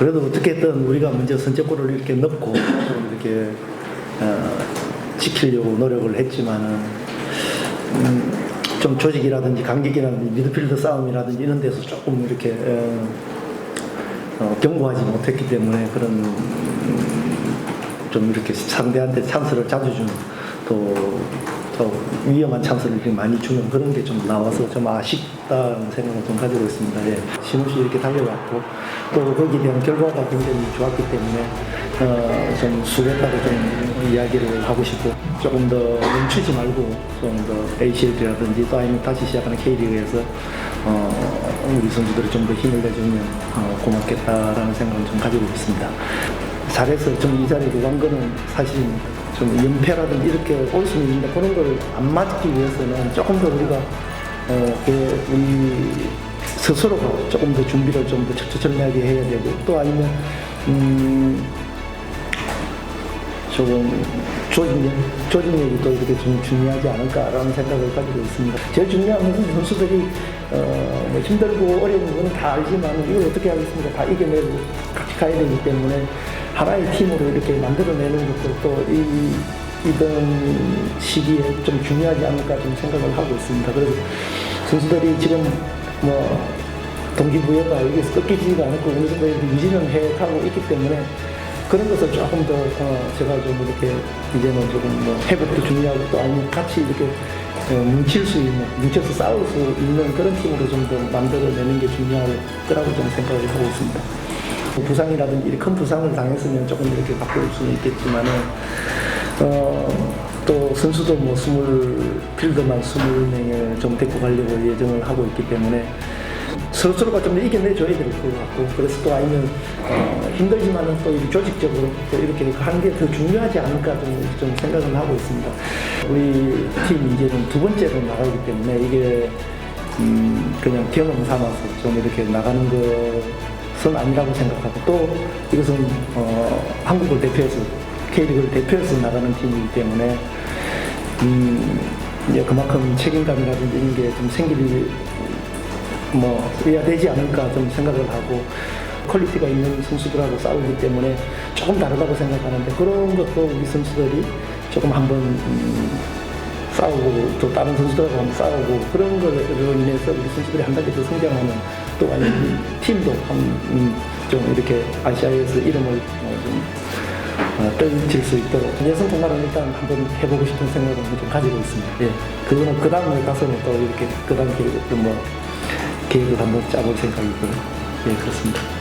그래도 어떻게든 우리가 먼저 선제골을 이렇게 넣고 좀 이렇게 어, 지키려고 노력을 했지만은 음, 좀 조직이라든지 간격이라든지 미드필더 싸움이라든지 이런 데서 조금 이렇게 어, 어, 경고하지 못했기 때문에 그런 음, 좀 이렇게 상대한테 찬스를 자주 주는 또 위험한 찬스를 이렇게 많이 주는 그런 게 좀 나와서 좀 아쉽다는 생각을 좀 가지고 있습니다. 예. 심없이 이렇게 달려왔고 또 거기에 대한 결과가 굉장히 좋았기 때문에 어, 좀 수고했다고 좀 이야기를 하고 싶고 조금 더 멈추지 말고 좀 더 ACL이라든지 또 아니면 다시 시작하는 K리그에서 어, 우리 선수들이 좀 더 힘을 내주면 어, 고맙겠다라는 생각을 좀 가지고 있습니다. 잘해서 좀 이 자리에 간 거는 사실 좀 연패라든지 이렇게 올 수는 있는데 그런 걸 안 맞기 위해서는 조금 더 우리가 어, 그 우리 스스로가 조금 더 준비를 좀 더 철저하게 해야 되고 또 아니면 음 조금 조직력, 조직력이 또 이렇게 좀 중요하지 않을까라는 생각을 가지고 있습니다. 제일 중요한 것은 선수들이 어, 뭐 힘들고 어려운 거는 다 알지만 이걸 어떻게 하겠습니까? 다 이겨내고 같이 가야 되기 때문에 하나의 팀으로 이렇게 만들어내는 것도 또 이, 이번 시기에 좀 중요하지 않을까 좀 생각을 하고 있습니다. 그래서 선수들이 지금 뭐 동기부여가 여기서 꺾이지가 않고 정도 이렇게 유지는 해가고 있기 때문에 그런 것을 조금 더 어, 제가 좀 이렇게 이제는 조금 뭐 회복도 중요하고 또 아니면 같이 이렇게 어, 뭉칠 수 있는 뭉쳐서 싸울 수 있는 그런 팀으로 좀 더 만들어내는 게 중요할 거라고 저는 생각을 하고 있습니다. 뭐 부상이라든지 큰 부상을 당했으면 조금 이렇게 바꿀 수는 있겠지만은 어, 또 선수도 뭐 스물 필드만 스물 명을 좀 데리고 가려고 예정을 하고 있기 때문에 서로가 좀 이겨내줘야 될 것 같고 그래서 또 아니면 어, 힘들지만은 또 조직적으로 또 이렇게 하는 게 더 중요하지 않을까 좀, 좀 생각은 하고 있습니다. 우리 팀 이제는 두 번째로 나가기 때문에 이게 음, 그냥 경험 삼아서 좀 이렇게 나가는 것은 아니라고 생각하고 또 이것은 어, 한국을 대표해서 K리그를 대표해서 나가는 팀이기 때문에 음, 이제 그만큼 책임감이라든지 이런 게 좀 생길 뭐 해야 되지 않을까 좀 생각을 하고 퀄리티가 있는 선수들하고 싸우기 때문에 조금 다르다고 생각하는데 그런 것도 우리 선수들이 조금 한번 음, 싸우고 또 다른 선수들하고 한번 싸우고 그런 걸로 인해서 우리 선수들이 한 단계 더 성장하는 또 아니면 팀도 한, 음, 좀 이렇게 아시아에서 이름을 어, 좀 어, 떨칠 수 있도록 여성 공간은 일단 한번 해보고 싶은 생각을 좀 가지고 있습니다. 예. 그거는 그 다음에 가서는 또 이렇게 그 다음 계획, 뭐, 계획을 한번 짜볼 생각이고요. 예, 그렇습니다.